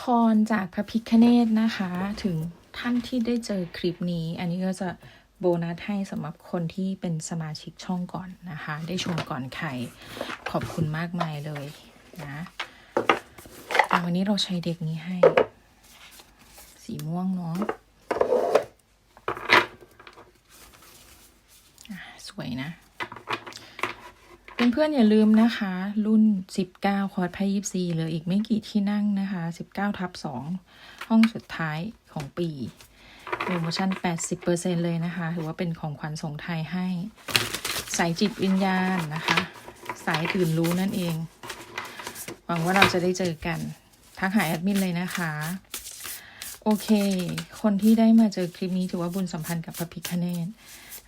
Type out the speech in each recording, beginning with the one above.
พรจากพระพิคเนตนะคะ ถึงท่านที่ได้เจอคลิปนี้ อันนี้ก็จะโบนัสให้สำหรับคนที่เป็นสมาชิกช่องก่อนนะคะ ได้ชมก่อนใคร ขอบคุณมากมายเลยนะอ่วันนี้เราใช้เด็กนี้ให้ สีม่วงเนาะอะสวยนะ เพื่อนๆอย่าลืมนะคะ รุ่น 19 คอร์สไพ่ยิบซีเหลืออีกไม่กี่ที่นั่งนะคะ 19 ทับ 2 ห้องสุดท้ายของปีโปรโมชั่น 80%เลยนะคะ ถือว่าเป็นของขวัญส่งไทยให้ สายจิตวิญญาณนะคะ สายตื่นรู้นั่นเอง หวังว่าเราจะได้เจอกัน ทักหาแอดมินเลยนะคะ โอเค คนที่ได้มาเจอคลิปนี้ถือว่าบุญสัมพันธ์กับพระพิคเนต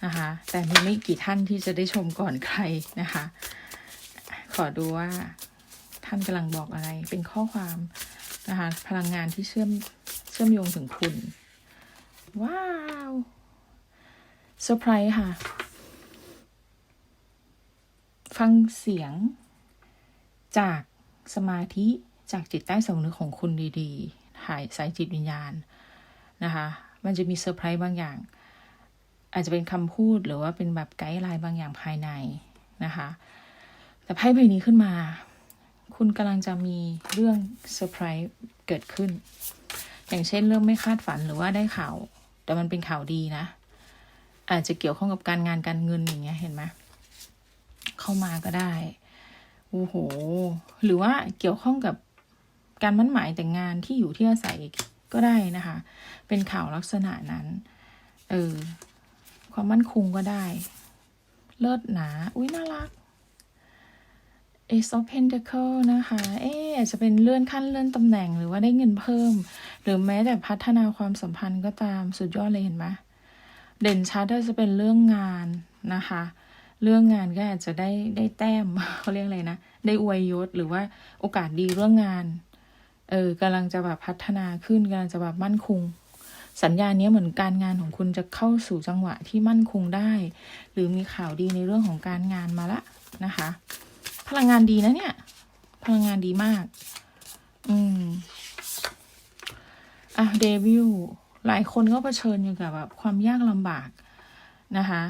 นะคะ แต่มีไม่กี่ท่านที่จะได้ชมก่อนใครนะคะ ขอดูว่าท่านกำลังบอกอะไร เป็นข้อความนะคะ พลังงานที่เชื่อมเชื่อมโยงถึงคุณ ว้าวเซอร์ไพรส์ค่ะ ฟังเสียงจากสมาธิจากจิตใต้สำนึกของคุณดีๆถ่ายสายจิตวิญญาณนะคะ มันจะมีเซอร์ไพรส์บางอย่าง อาจจะเป็นคำพูดหรือว่าเป็นแบบไกด์ไลน์บางอย่างภายในนะคะ แต่ไพ่ใบนี้ขึ้นมา คุณกำลังจะมีเรื่องเซอร์ไพรส์เกิดขึ้น อย่างเช่นเรื่องไม่คาดฝันหรือว่าได้ข่าว แต่มันเป็นข่าวดีนะ อาจจะเกี่ยวข้องกับการงานการเงินอย่างเงี้ยเห็นไหมเข้ามาก็ได้โอ้โห หรือว่าเกี่ยวข้องกับการมั่นหมายแต่งงานที่อยู่ที่อาศัยก็ได้นะคะ เป็นข่าวลักษณะนั้น เออ ความมั่นคงก็ได้ เลิศหนา อุ้ยน่ารัก Ace of Pentacle นะคะ เอ๊อาจจะเป็นเลื่อนขั้นเลื่อนตำแหน่งหรือว่าได้เงินเพิ่ม หรือแม้แต่พัฒนาความสัมพันธ์ก็ตามสุดยอดเลยเห็นไหมเด่นชัดก็จะเป็นเรื่องงานนะคะ เรื่องงานก็อาจจะได้ได้แต้มเขาเรียกอะไรนะ ได้อวยยศหรือว่าโอกาสดีเรื่องงาน เออกำลังจะแบบพัฒนาขึ้นกำลังจะแบบมั่นคง สัญญาณนี้เหมือนการงานของคุณจะเข้าสู่จังหวะที่มั่นคงได้ หรือมีข่าวดีในเรื่องของการงานมาละนะคะ พลังงานดีนะเนี่ย พลังงานดีมาก อืมอะเดวิลหลายคนก็เผชิญอยู่กับแบบความยากลำบากนะคะ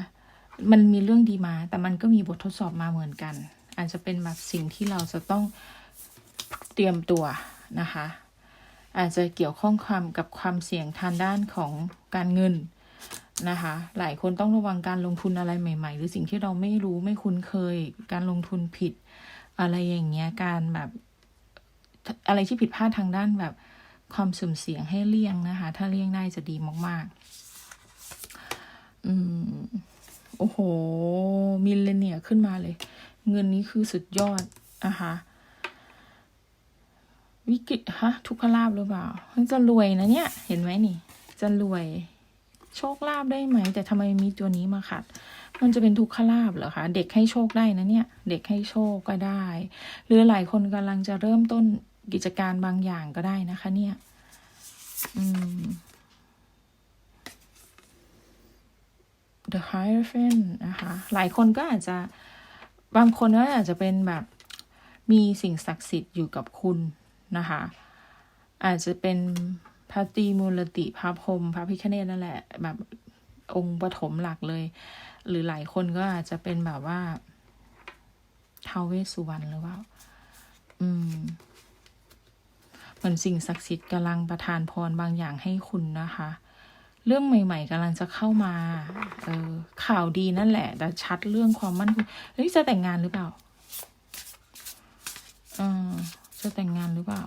มันมีเรื่องดีมา แต่มันก็มีบททดสอบมาเหมือนกัน อาจจะเป็นแบบสิ่งที่เราจะต้องเตรียมตัวนะคะ อาจจะเกี่ยวข้องความกับความเสี่ยงทางด้านของการเงินนะคะ หลายคนต้องระวังการลงทุนอะไรใหม่ ๆ หรือสิ่งที่เราไม่รู้ไม่คุ้นเคย การลงทุนผิด อะไรอย่างเงี้ย การแบบอะไรที่ผิดพลาดทางด้านแบบความสุ่มเสี่ยงให้เลี่ยงนะคะ ถ้าเลี่ยงได้จะดีมาก ๆ อืม โอ้โห มิลเลเนียขึ้นมาเลย เงินนี้คือสุดยอดนะคะ วิกฤตฮะทุกขลาบหรือเปล่าจะรวยนะเนี่ย เห็นไหมนี่ จะรวย โชคลาภได้ไหม แต่ทำไมมีตัวนี้มาขัด มันจะเป็นทุกขลาบเหรอคะ เด็กให้โชคได้นะเนี่ย เด็กให้โชคก็ได้ หรือหลายคนกำลังจะเริ่มต้นกิจการบางอย่างก็ได้นะคะ เนี่ย อืม The Hierophant นะคะ หลายคนก็อาจจะ บางคนก็อาจจะเป็นแบบมีสิ่งศักดิ์สิทธิ์อยู่กับคุณ นะคะ อาจจะเป็นพระตีมูลติพระพรหมพระพิฆเนศนั่นแหละ แบบองค์ปฐมหลักเลย หรือหลายคนก็อาจจะเป็นแบบว่าทาวเวสุวรรณหรือเปล่า อืมเหมือนสิ่งศักดิ์สิทธิ์กำลังประทานพรบางอย่างให้คุณนะคะ เรื่องใหม่ ๆกำลังจะเข้ามา เออข่าวดีนั่นแหละ แต่ชัดเรื่องความมั่นคงเฮ้ยจะแต่งงานหรือเปล่าเออ จะแต่งงานหรือเปล่า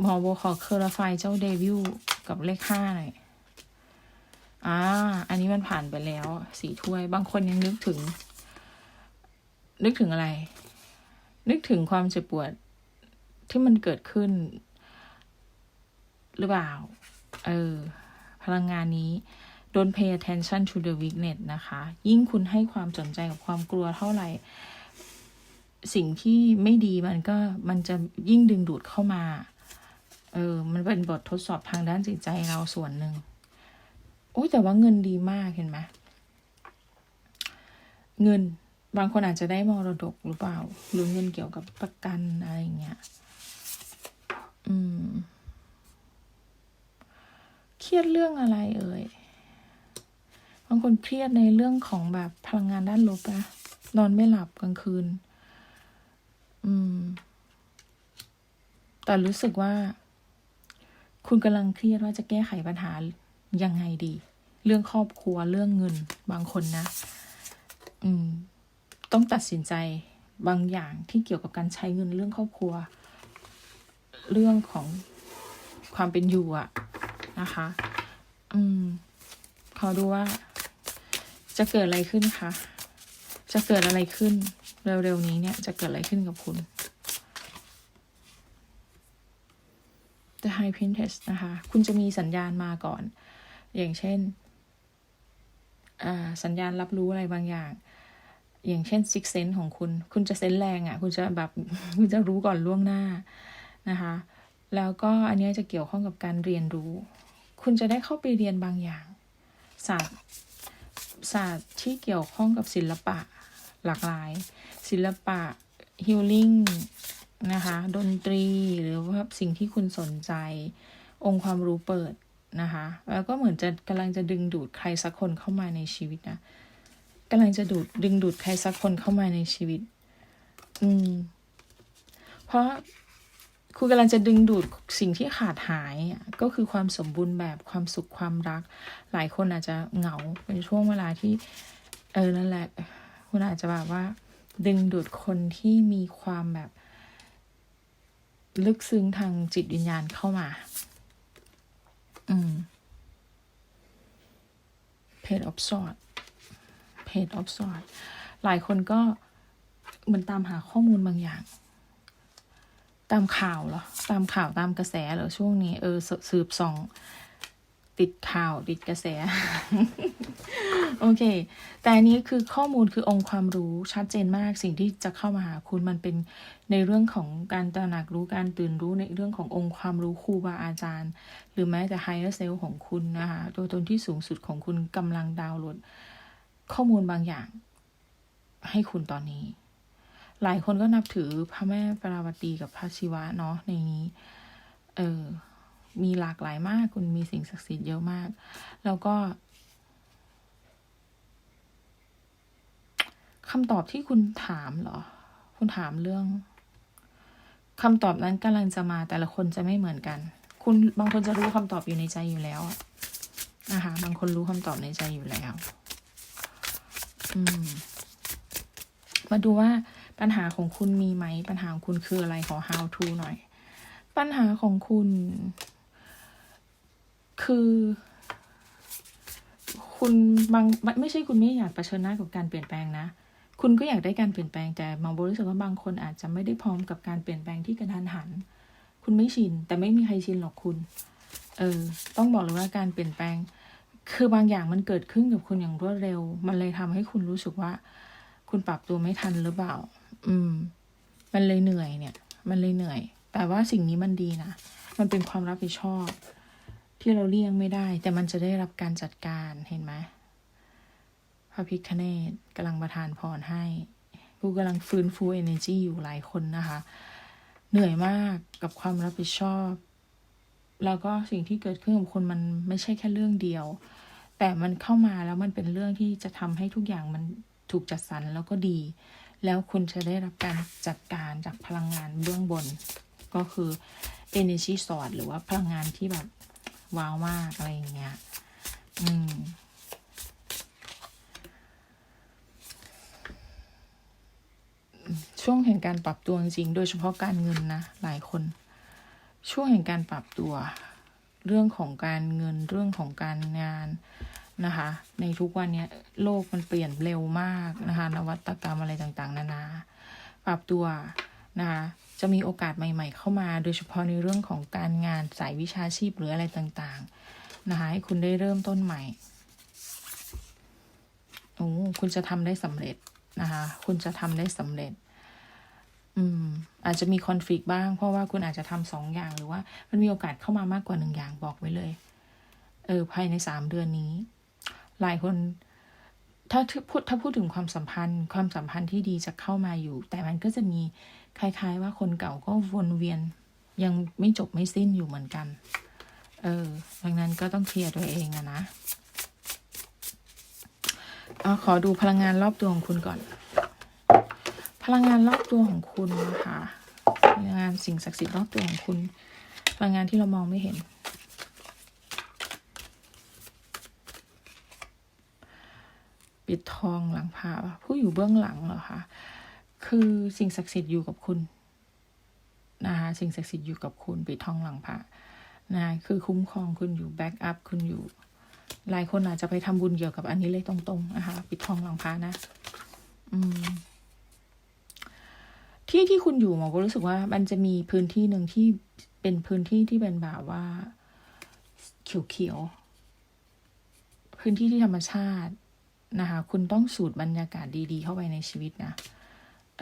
หมอโบขอเคอร์ไฟเจ้าเดวิลกับเลขห้าหน่อยอ่า อันนี้มันผ่านไปแล้วสี่ถ้วย บางคนยังนึกถึง นึกถึงอะไร นึกถึงความเจ็บปวดที่มันเกิดขึ้น หรือเปล่า เออ พลังงานนี้ don't pay attention to the weakness นะคะ ยิ่งคุณให้ความสนใจกับความกลัวเท่าไหร่ สิ่งที่ไม่ดีมันก็มันจะยิ่งดึงดูดเข้ามา เออ มันเป็นบททดสอบทางด้านจิตใจเราส่วนหนึ่งโอ้ยแต่ว่าเงินดีมากเห็นไหมเงินบางคนอาจจะได้มรดกหรือเปล่า หรือเงินเกี่ยวกับประกันอะไรเงี้ย อืม เครียดเรื่องอะไรเอ่ย บางคนเครียดในเรื่องของแบบพลังงานด้านลบนะนอนไม่หลับกลางคืน อืม แต่รู้สึกว่า คุณกำลังเครียดว่าจะแก้ไขปัญหายังไงดี เรื่องครอบครัวเรื่องเงินบางคนนะ อืม ต้องตัดสินใจบางอย่างที่เกี่ยวกับการใช้เงินเรื่องครอบครัว เรื่องของความเป็นอยู่อะนะคะ อืมขอดูว่า จะเกิดอะไรขึ้นคะ จะเกิดอะไรขึ้น เร็วๆนี้เนี่ย จะเกิดอะไรขึ้นกับคุณ The High Priestess นะคะ คุณจะมีสัญญาณมาก่อน อย่างเช่น สัญญาณรับรู้อะไรบางอย่าง อย่างเช่น six sense ของคุณ คุณจะเซนส์แรงอะ่ะ คุณจะแบบ คุณจะรู้ก่อนล่วงหน้านะคะ แล้วก็อันนี้จะเกี่ยวข้องกับการเรียนรู้ คุณจะได้เข้าไปเรียนบางอย่าง ศาสตร์ศาสตร์ที่เกี่ยวข้องกับศิลปะ หลากหลาย ศิลปะฮิลลิ่งนะคะ ดนตรีหรือว่าสิ่งที่คุณสนใจ องค์ความรู้เปิดนะคะ แล้วก็เหมือนจะกำลังจะดึงดูดใครสักคนเข้ามาในชีวิตนะกำลังจะดูดดึงดูดใครสักคนเข้ามาในชีวิต อืม เพราะคุณกำลังจะดึงดูดสิ่งที่ขาดหายอะก็คือความสมบูรณ์แบบความสุขความรัก หลายคนอาจจะเหงาเป็นช่วงเวลาที่ เออนั่นแหละ คุณอาจจะแบบว่า ดึงดูดคนที่มีความแบบ ลึกซึ้งทางจิตวิญญาณเข้ามา อืม Page of Swords Page of sword หลายคนก็เหมือนตามหาข้อมูลบางอย่าง ตามข่าวเหรอ ตามข่าวตามกระแสเหรอช่วงนี้ เออสสืบส่อง ติดข่าวติดกระแส โอเค แต่อันนี้คือข้อมูลคือองค์ความรู้ชัดเจนมากสิ่งที่จะเข้ามาหาคุณมันเป็นในเรื่องของการตระหนักรู้การตื่นรู้ในเรื่องขององค์ความรู้ครูบาอาจารย์ หรือแม้แต่ higher self ของคุณนะคะตัวตนที่สูงสุดของคุณกำลังดาวน์โหลด ข้อมูลบางอย่าง ให้คุณตอนนี้ หลายคนก็นับถือพระแม่ปราวตีกับพระศิวะเนาะในนี้ เออ มีหลากหลายมาก คุณมีสิ่งศักดิ์สิทธิ์เยอะมาก แล้วก็คำตอบที่คุณถามเหรอ คุณถามเรื่องคำตอบนั้นกำลังจะมาแต่ละคนจะไม่เหมือนกัน คุณบางคนจะรู้คำตอบอยู่ในใจอยู่แล้วนะคะบางคนรู้คำตอบในใจอยู่แล้ว อืม มาดูว่าปัญหาของคุณมีไหม ปัญหาของคุณคืออะไรขอ how to หน่อย ปัญหาของคุณ คือ คุณบางไม่ใช่คุณไม่อยากเผชิญหน้ากับการเปลี่ยนแปลงนะ คุณก็อยากได้การเปลี่ยนแปลงแต่มองบรู้สึกว่าบางคนอาจจะไม่ได้พร้อมกับการเปลี่ยนแปลงที่กระทันหัน คุณไม่ชิน แต่ไม่มีใครชินหรอกคุณ เออ ต้องบอกเลยว่าการเปลี่ยนแปลง คือบางอย่างมันเกิดขึ้นกับคุณอย่างรวดเร็ว มันเลยทำให้คุณรู้สึกว่า คุณปรับตัวไม่ทันหรือเปล่า อืม มันเลยเหนื่อยเนี่ย มันเลยเหนื่อย แต่ว่าสิ่งนี้มันดีนะ มันเป็นความรับผิดชอบ ที่เราเลี่ยงไม่ได้ แต่มันจะได้รับการจัดการเห็นไหมพระพิคเนตกำลังประทานพรให้กูกำลังฟื้นฟู energy อยู่หลายคนนะคะ เหนื่อยมากกับความรับผิดชอบ แล้วก็สิ่งที่เกิดขึ้นกับคุณมันไม่ใช่แค่เรื่องเดียว แต่มันเข้ามาแล้วมันเป็นเรื่องที่จะทำให้ทุกอย่างมันถูกจัดสรรแล้วก็ดี แล้วคุณจะได้รับการจัดการจากพลังงานเบื้องบน ก็คือ energy source หรือว่าพลังงานที่แบบ ว้าวมากอะไรอย่างเงี้ย อืม ช่วงแห่งการปรับตัวจริงๆโดยเฉพาะการเงินนะ หลายคน ช่วงแห่งการปรับตัว เรื่องของการเงินเรื่องของการงานนะคะ ในทุกวันนี้โลกมันเปลี่ยนเร็วมากนะคะ นวัตกรรมอะไรต่างๆ นานา ปรับตัวนะคะ จะมีโอกาสใหม่ ๆ เข้ามา โดยเฉพาะในเรื่องของการงานสายวิชาชีพหรืออะไรต่างๆนะคะให้คุณได้เริ่มต้นใหม่โอ้คุณจะทำได้สำเร็จนะคะคุณจะทำได้สำเร็จอืมอาจจะมีคอนฟ lict บ้าง เพราะว่าคุณอาจจะทำสองอย่างหรือว่า มันมีโอกาสเข้ามามากกว่าหนึ่งอย่างบอกไว้เลย เออภายในสามเดือนนี้ หลายคนถ้าพูดถ้าพูดถึงความสัมพันธ์ ความสัมพันธ์ที่ดีจะเข้ามาอยู่ แต่มันก็จะมี คล้ายๆ ว่าคนเก่าก็วนเวียน ยังไม่จบไม่สิ้นอยู่เหมือนกัน เออดังนั้นก็ต้องเคลียร์ตัวเองอะนะเอาขอดูพลังงานรอบตัวของคุณก่อน พลังงานรอบตัวของคุณนะคะพลังงานสิ่งศักดิ์สิทธิ์รอบตัวของคุณ พลังงานที่เรามองไม่เห็น ปิดทองหลังพระผู้อยู่เบื้องหลังเหรอคะ คือสิ่งศักดิ์สิทธิ์อยู่กับคุณนะคะสิ่งศักดิ์สิทธิ์อยู่กับคุณปิดทองหลังพระนะคือคุ้มครองคุณอยู่แบ็กอัพคุณอยู่ หลายคนอาจจะไปทำบุญเกี่ยวกับอันนี้เลยตรงๆนะคะปิดทองหลังพระนะ อืม ที่ที่คุณอยู่หมอก็รู้สึกว่า มันจะมีพื้นที่หนึ่งที่เป็นพื้นที่ที่เป็นแบบว่าเขียวๆพื้นที่ที่ธรรมชาตินะคะ คุณต้องสูดบรรยากาศดี ๆ เข้าไปในชีวิตนะ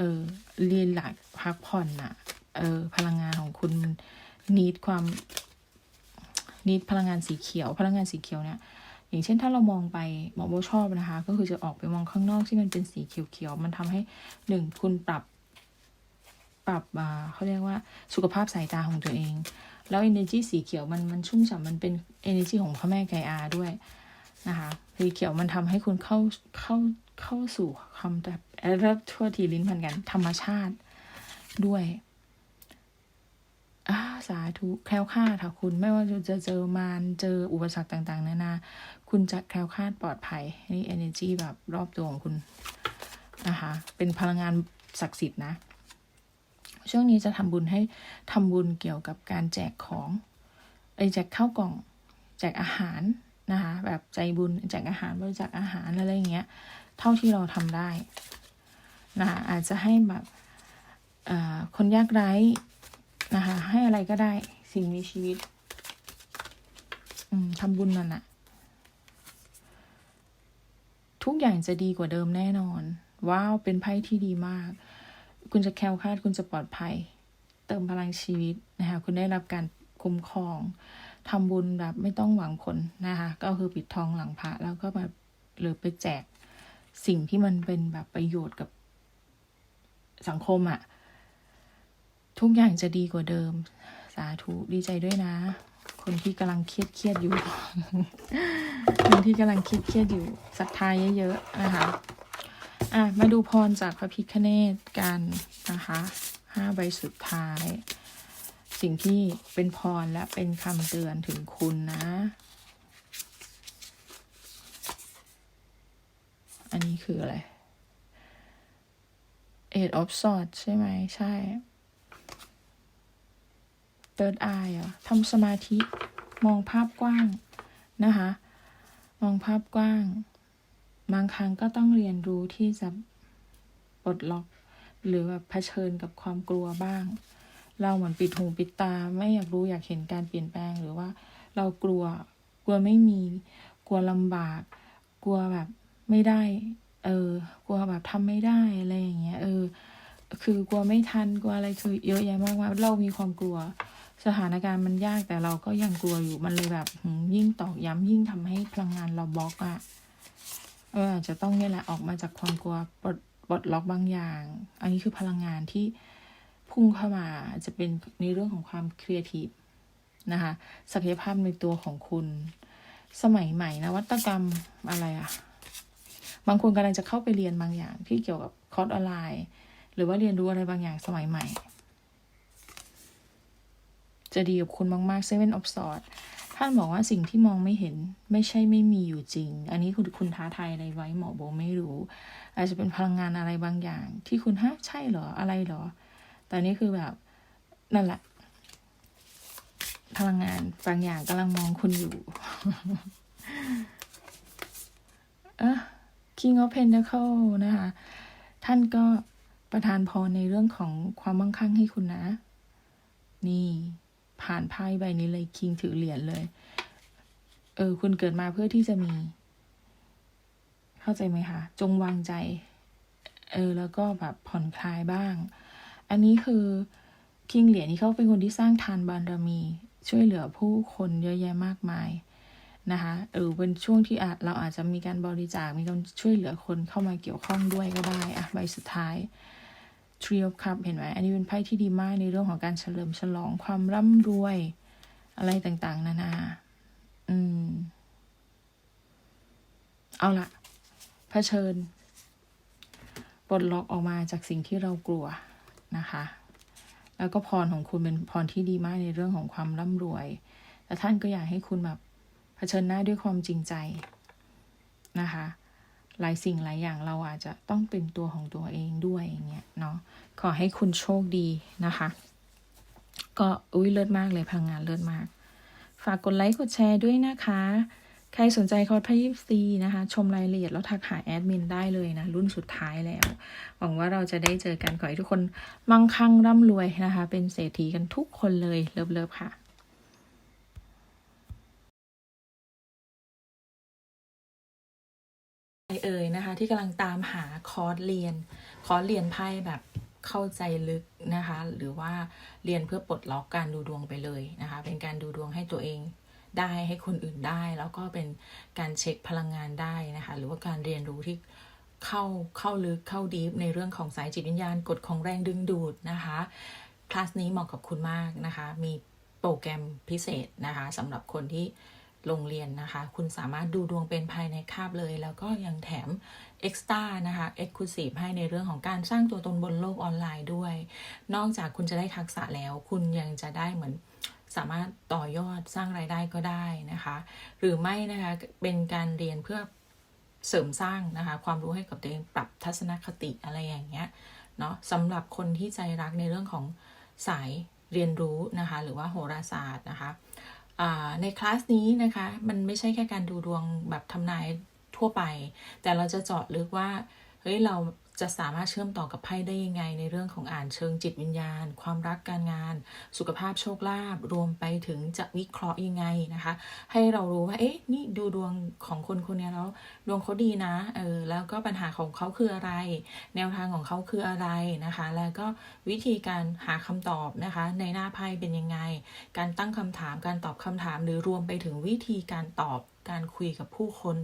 เออเรียนหลักพักผ่อนน่ะเออ พลังงานของคุณนีดความนีดพลังงานสีเขียว พลังงานสีเขียวเนี่ย อย่างเช่นถ้าเรามองไปหมอโบชอบนะคะ ก็คือจะออกไปมองข้างนอกที่มันเป็นสีเขียวๆมันทำให้หนึ่งคุณปรับปรับอ่าเขาเรียกว่าสุขภาพสายตาของตัวเอง แล้ว energy สีเขียวมันมันชุ่มฉ่ำมันเป็น energy ของพระแม่ไกอาด้วย นะคะสีเขียวมันทำให้คุณเข้าเข้าเข้าสู่คำแต่เอ่อทั่วทีลิ้นพันกัน ธรรมชาติด้วยอาสาธุแคล้วคลาดค่ะคุณไม่ว่าจะเจอมารเจออุปสรรคต่างๆนานาคุณจะแคล้วคลาดปลอดภัยนี่ energy แบบรอบตัวของคุณนะคะ เป็นพลังงานศักดิ์สิทธิ์นะ ช่วงนี้จะทำบุญให้ทำบุญเกี่ยวกับการแจกของไอแจกข้าวกล่อง แจกอาหาร นะคะแบบใจบุญแจกอาหารบริจาคอาหารอะไรอย่างเงี้ยเท่าที่เราทำได้นะคะอาจจะให้แบบคนยากไร้นะคะให้อะไรก็ได้สิ่งมีชีวิตทำบุญนั่นอะทุกอย่างจะดีกว่าเดิมแน่นอน ว้าว เป็นไพ่ที่ดีมาก คุณจะแคล้วคลาดคุณจะปลอดภัย เติมพลังชีวิตนะคะคุณได้รับการคุ้มครอง ทำบุญแบบไม่ต้องหวังผลนะคะ ก็คือปิดทองหลังพระแล้วก็แบบหรือไปแจกสิ่งที่มันเป็นแบบประโยชน์กับสังคมอะ่ะ ทุกอย่างจะดีกว่าเดิม สาธุดีใจด้วยนะ คนที่กำลังเครียดเครียดอยู่ คนที่กำลังเครียดเครียดอยู่ศรัทธาเยอะๆนะคะอะมาดูพรจากพระพิคเนตกันนะคะห้าใบสุดท้าย สิ่งที่เป็นพรและเป็นคำเตือนถึงคุณนะ อันนี้คืออะไร Eight of Swords ใช่ไหม ใช่ Third Eye อะทำสมาธิมองภาพกว้างนะคะ มองภาพกว้าง บางครั้งก็ต้องเรียนรู้ที่จะปลดล็อก หรือแบบเผชิญกับความกลัวบ้าง เราเหมือนปิดหูปิดตา ไม่อยากรู้อยากเห็นการเปลี่ยนแปลงหรือว่า เรากลัวกลัวไม่มี กลัวลำบาก กลัวแบบไม่ได้ เออ กลัวแบบทำไม่ได้อะไรอย่างเงี้ย เออ คือกลัวไม่ทันกลัวอะไรคือเยอะแยะมากมายเรามีความกลัว สถานการณ์มันยากแต่เราก็ยังกลัวอยู่มันเลยแบบยิ่งตอกย้ำยิ่งทำให้พลังงานเราบล็อกอะเออจจะต้องเนี่ยแหละออกมาจากความกลัวปลดปลดล็อกบางอย่าง อันนี้คือพลังงานที่ พุ่งเข้ามาจะเป็นในเรื่องของความครีเอทีฟนะคะศักยภาพในตัวของคุณ สมัยใหม่นะวัตกรรมอะไรอะบางคนกำลังจะเข้าไปเรียนบางอย่างที่เกี่ยวกับคอร์สออนไลน์ หรือว่าเรียนรู้อะไรบางอย่างสมัยใหม่ จะดีกับคุณมากๆ Seven of Swords ท่านบอกว่าสิ่งที่มองไม่เห็นไม่ใช่ไม่มีอยู่จริง อันนี้คุณคุณท้าทายอะไรไว้หมอโบไม่รู้ อาจจะเป็นพลังงานอะไรบางอย่าง ที่คุณฮะใช่เหรออะไรเหรอ แต่นี่คือแบบนั่นแหละ พลังงานบางอย่างกำลังมองคุณอยู่ เออ King of Pentacle นะคะ ท่านก็ประทานพรในเรื่องของความมั่งคั่งให้คุณนะ นี่ผ่านไพ่ใบนี้เลยคิงถือเหรียญเลย เออ คุณเกิดมาเพื่อที่จะมี เข้าใจไหมคะ จงวางใจ เออ แล้วก็แบบผ่อนคลายบ้าง อันนี้คือคิงเหรียนี่เขาเป็นคนที่สร้างทานบารมี ช่วยเหลือผู้คนเยอะแยะมากมายนะคะหรือเป็นช่วงที่อาจเราอาจจะมีการบริจาค มีการช่วยเหลือคนเข้ามาเกี่ยวข้องด้วยก็ได้อะใบสุดท้าย Tree of Cup เห็นไหม อันนี้เป็นไพ่ที่ดีมากในเรื่องของการเฉลิมฉลองความร่ำรวย อะไรต่างๆ นานา อืม เอาละเผชิญปลดล็อกออกมาจากสิ่งที่เรากลัว นะคะ แล้วก็พรของคุณเป็นพรที่ดีมากในเรื่องของความร่ำรวย แต่ท่านก็อยากให้คุณแบบเผชิญหน้าด้วยความจริงใจนะคะ หลายสิ่งหลายอย่างเราอาจจะต้องเป็นตัวของตัวเองด้วยอย่างเงี้ยเนาะ ขอให้คุณโชคดีนะคะ ก็อุ้ยเลิศมากเลยพลังงานเลิศมาก ฝากกดไลค์กดแชร์ด้วยนะคะ ใครสนใจคอร์สพยิปซีนะคะ ชมรายละเอียดแล้วทักหาแอดมินได้เลยนะ รุ่นสุดท้ายแล้ว หวังว่าเราจะได้เจอกันขอให้ทุกคนมั่งคั่งร่ำรวยนะคะ เป็นเศรษฐีกันทุกคนเลย เลิฟๆค่ะเอ่ยนะคะที่กำลังตามหาคอร์สเรียน คอร์สเรียนไพ่แบบเข้าใจลึกนะคะ หรือว่าเรียนเพื่อปลดล็อกการดูดวงไปเลยนะคะ เป็นการดูดวงให้ตัวเอง ได้ให้คนอื่นได้ แล้วก็เป็นการเช็คพลังงานได้นะคะหรือว่าการเรียนรู้ที่เข้าเข้าลึกเข้าดีฟในเรื่องของสายจิตวิญญาณกฎของแรงดึงดูดนะคะคลาสนี้เหมาะกับคุณมากนะคะ มีโปรแกรมพิเศษนะคะสำหรับคนที่โรงเรียนนะคะ คุณสามารถดูดวงเป็นภายในคาบเลย แล้วก็ยังแถม Extra นะคะ Exclusive ให้ในเรื่องของการสร้างตัวตนบนโลกออนไลน์ด้วย นอกจากคุณจะได้ทักษะแล้ว คุณยังจะได้เหมือน สามารถต่อยอดสร้างรายได้ก็ได้นะคะ หรือไม่นะคะเป็นการเรียนเพื่อเสริมสร้างนะคะ ความรู้ให้กับตัวเองปรับทัศนคติอะไรอย่างเงี้ยเนาะสำหรับคนที่ใจรักในเรื่องของสายเรียนรู้นะคะ หรือว่าโหราศาสตร์นะคะในคลาสนี้นะคะ มันไม่ใช่แค่การดูดวงแบบทำนายทั่วไป แต่เราจะเจาะลึกว่าเฮ้ยเรา จะสามารถเชื่อมต่อกับไพ่ได้ยังไง ในเรื่องของอ่านเชิงจิตวิญญาณ ความรักการงาน สุขภาพโชคลาภรวมไปถึงจะวิเคราะห์ยังไงนะคะ ให้เรารู้ว่าเอ๊ะนี่ดูดวงของคนคนนี้แล้วดวงเขาดีนะเออแล้วก็ปัญหาของเขาคืออะไร แนวทางของเขาคืออะไรนะคะ แล้วก็วิธีการหาคำตอบนะคะ ในหน้าไพ่เป็นยังไง การตั้งคำถามการตอบคำถามหรือรวมไปถึงวิธีการตอบการคุยกับผู้คน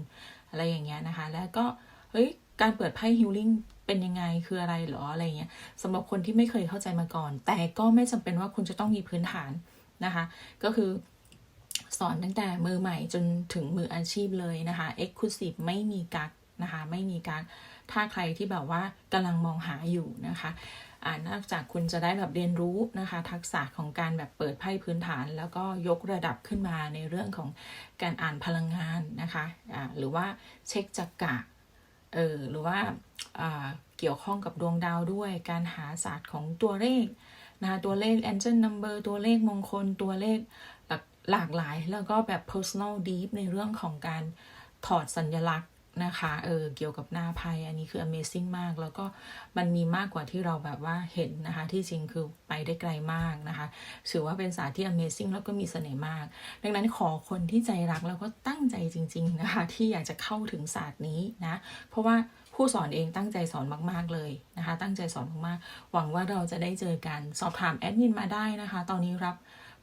อะไรอย่างเงี้ยนะคะ แล้วก็เฮ้ยการเปิดไพ่ฮิลลิ่ง เป็นยังไงคืออะไรหรออะไรเงี้ยสำหรับคนที่ไม่เคยเข้าใจมาก่อน แต่ก็ไม่จำเป็นว่าคุณจะต้องมีพื้นฐานนะคะ ก็คือสอนตั้งแต่มือใหม่จนถึงมืออาชีพเลยนะคะ Exclusive ไม่มีกักนะคะ ไม่มีกักถ้าใครที่แบบว่ากำลังมองหาอยู่นะคะอ่านอกจากคุณจะได้แบบเรียนรู้นะคะ ทักษะของการแบบเปิดไพ่พื้นฐาน แล้วก็ยกระดับขึ้นมาในเรื่องของการอ่านพลังงานนะคะะหรือว่าเช็คจักกะ เออหรือว่าเกี่ยวข้องกับดวงดาวด้วย การหาศาสตร์ของตัวเลขนะตัวเลข angel number ตัวเลขมงคลตัวเลขหลากหลาย แล้วก็แบบ personal deep ในเรื่องของการถอดสัญลักษณ์ นะคะเออเกี่ยวกับหน้าไพ่อันนี้คือ amazing มาก แล้วก็มันมีมากกว่าที่เราแบบว่าเห็นนะคะ ที่จริงคือไปได้ไกลมากนะคะถือว่าเป็นศาสตร์ที่ amazing แล้วก็มีเสน่ห์มาก ดังนั้นขอคนที่ใจรักแล้วก็ตั้งใจจริง ๆนะคะ ที่อยากจะเข้าถึงศาสตร์นี้นะ เพราะว่าผู้สอนเองตั้งใจสอนมาก ๆ เลยนะคะ ตั้งใจสอนมากๆหวังว่าเราจะได้เจอกันสอบถามแอดมินมาได้นะคะ ตอนนี้รับ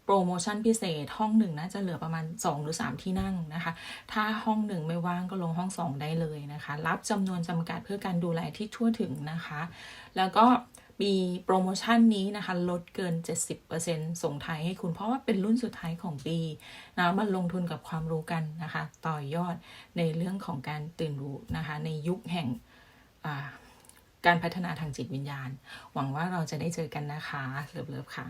โปรโมชั่นพิเศษห้องหนึ่งนะจะเหลือประมาณ 2 หรือ 3 ที่นั่งนะคะ ถ้าห้องหนึ่งไม่ว่างก็ลงห้อง 2 ได้เลยนะคะ รับจำนวนจำกัดเพื่อการดูแลที่ทั่วถึงนะคะ แล้วก็มีโปรโมชั่นนี้นะคะ ลดเกิน 70%ส่งท้ายให้คุณเพราะว่าเป็นรุ่นสุดท้ายของปีนะมาลงทุนกับความรู้กันนะคะ ต่อยอดในเรื่องของการตื่นรู้นะคะ ในยุคแห่งการพัฒนาทางจิตวิญญาณ หวังว่าเราจะได้เจอกันนะคะ เลิฟๆค่ะ